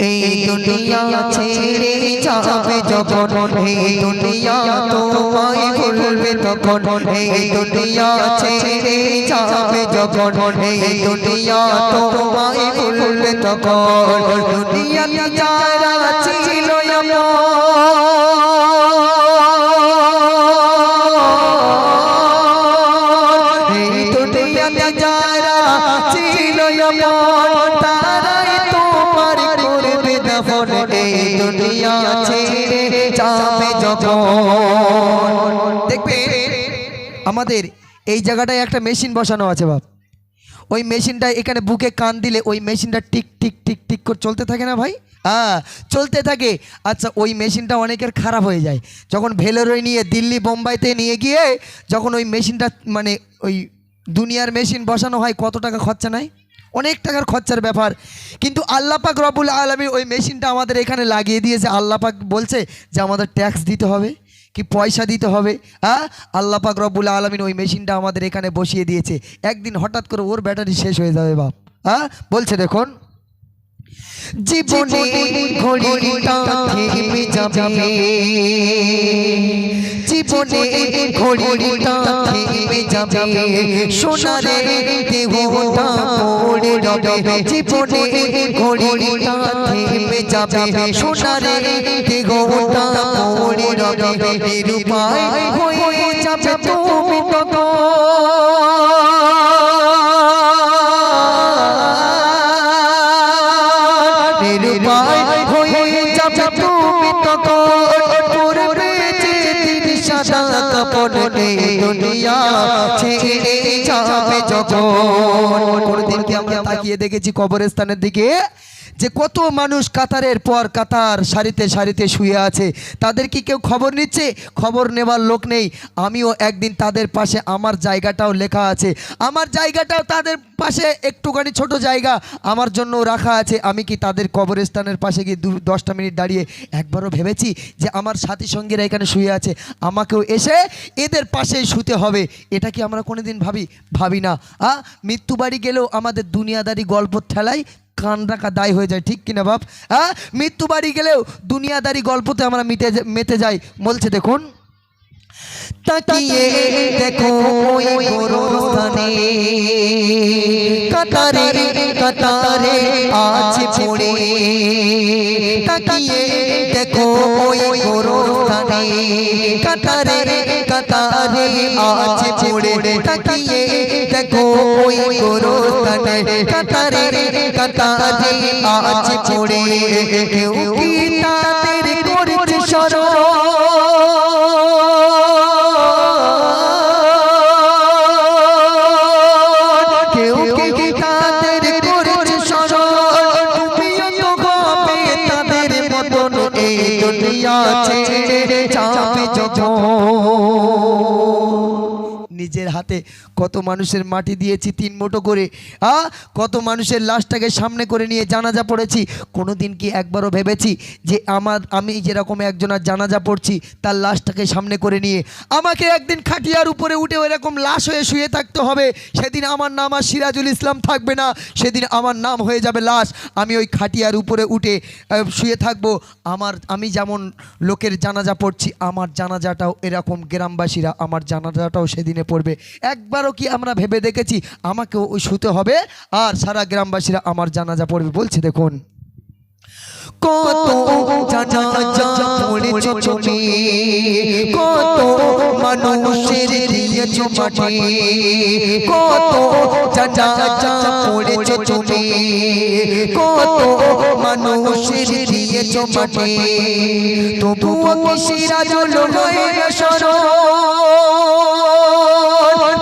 এই দুনিয়া ছেড়ে যাবে যখন। এই দুনিয়া তোমায় ভুলবে তখন। এই দুনিয়া ছেড়ে যাবে যখন। এই দুনিয়া তোমায় ভুলবে তখন। দুনিয়া যারা ছিল এই দুনিয়াতে যারা ছিল যাবে যখন। দেখবে আমাদের এই জায়গাটায় একটা মেশিন বসানো আছে বাপ। ওই মেশিনটা এখানে বুকে কান দিলে ওই মেশিনটা টিক টিক টিক টিক করে চলতে থাকে না ভাই? হ্যাঁ চলতে থাকে। আচ্ছা ওই মেশিনটা অনেকের খারাপ হয়ে যায়। যখন ভেলোরে নিয়ে দিল্লি বোম্বাইতে নিয়ে গিয়ে যখন ওই মেশিনটা মানে ওই দুনিয়ার মেশিন বসানো হয় কত টাকা খরচা নেয় অনেক টাকার খরচার ব্যাপার। কিন্তু আল্লাপাক রবুল আলমী ওই মেশিনটা আমাদের এখানে লাগিয়ে দিয়েছে। আল্লাপাক বলছে যে আমাদের ট্যাক্স দিতে হবে, কি পয়সা দিতে হবে হ্যাঁ? আল্লাহ পাক রব্বুল আলমিন ওই মেশিনটা আমাদের এখানে বসিয়ে দিয়েছে। একদিন হঠাৎ করে ওর ব্যাটারি শেষ হয়ে যাবে বাপ হ্যাঁ? বলছে দেখুন, জীবনে জীবনে যাবে। সোনারে দেহটা পড়ে যাবে জীবনে ঘড়িটা থেমে যাবে। সোনারে দেহটা পড়ে যাবে নিরুপায় হয়ে যাবে তুমি তখন। সাদা কাপড় নিয়ে দুনিয়া ছেড়ে যাবে যখন। কি আমরা তাকিয়ে দেখেছি কবরস্থানের দিকে? যে কত মানুষ কাতারের পর কাতার সারিতে সারিতে শুয়ে আছে, তাদের কি কেউ খবর নিচ্ছে? খবর নেবার লোক নেই। আমিও একদিন তাদের পাশে, আমার জায়গাটাও লেখা আছে। আমার জায়গাটাও তাদের পাশে, একটুখানি ছোট জায়গা আমার জন্য রাখা আছে। আমি কি তাদের কবরস্থানের পাশে গিয়ে দু, দশটা মিনিট দাঁড়িয়ে একবারও ভেবেছি যে আমার সাথী সঙ্গীরা এখানে শুয়ে আছে? আমাকেও এসে এদের পাশেই শুতে হবে। এটা কি আমরা কোনোদিন ভাবি ভাবি না? আ মৃত্যু বাড়ি গেলেও আমাদের দুনিয়াদারি গল্প ঠেলাই কান রাখা দায় হয়ে যায়, ঠিক কিনা বাপ? হ্যাঁ? মৃত্যু বাড়ি গেলেও দুনিয়াদারি গল্পতে আমরা মিটে মেতে যাই। বলছে, দেখুন। তাকিয়ে দেখো কাতারে কাতারে আছে পড়ে। তাকিয়ে দেখো ওই গোরস্থানে। কাতারে কাতারে আছে পড়ে। তাকিয়ে দেখো ওই গোরস্থানে। কাতারে কাতারে আছে পড়ে। কেউ কি তাদের করছে স্মরণ ছেড়ে নিজের হাতে কত মানুষের মাটি দিয়েছি তিন মোটো করে। আ, কত মানুষের লাশটাকে সামনে করে নিয়ে জানাজা পড়েছি। কোনো দিন কি একবারও ভেবেছি যে আমার, আমি যেরকম একজনের জানাজা পড়ছি, তার লাশটাকে সামনে করে নিয়ে। আমাকে একদিন খাটিয়ার উপরে উঠে এরকম লাশ হয়ে শুয়ে থাকতে হবে। সেদিন আমার নাম আর সিরাজুল ইসলাম থাকবে না। সেদিন আমার নাম হয়ে যাবে লাশ। আমি ওই খাটিয়ার উপরে উঠে শুয়ে থাকব। আমার, আমি যেমন লোকের জানাজা পড়ছি, আমার জানাজাটাও এরকম গ্রামবাসীরা, আমার জানাজাটাও সেদিনে পড়বে। একবারও কি আমরা ভেবে দেখেছি? আমাকেও ওই শুতে হবে। আর সারা গ্রামবাসীরা আমার জানাজা পড়বে। বলছে, দেখুন। কত কত মানুষের কত কত মানুষের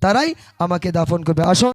তারাই আমাকে দাফন করবে। আসো।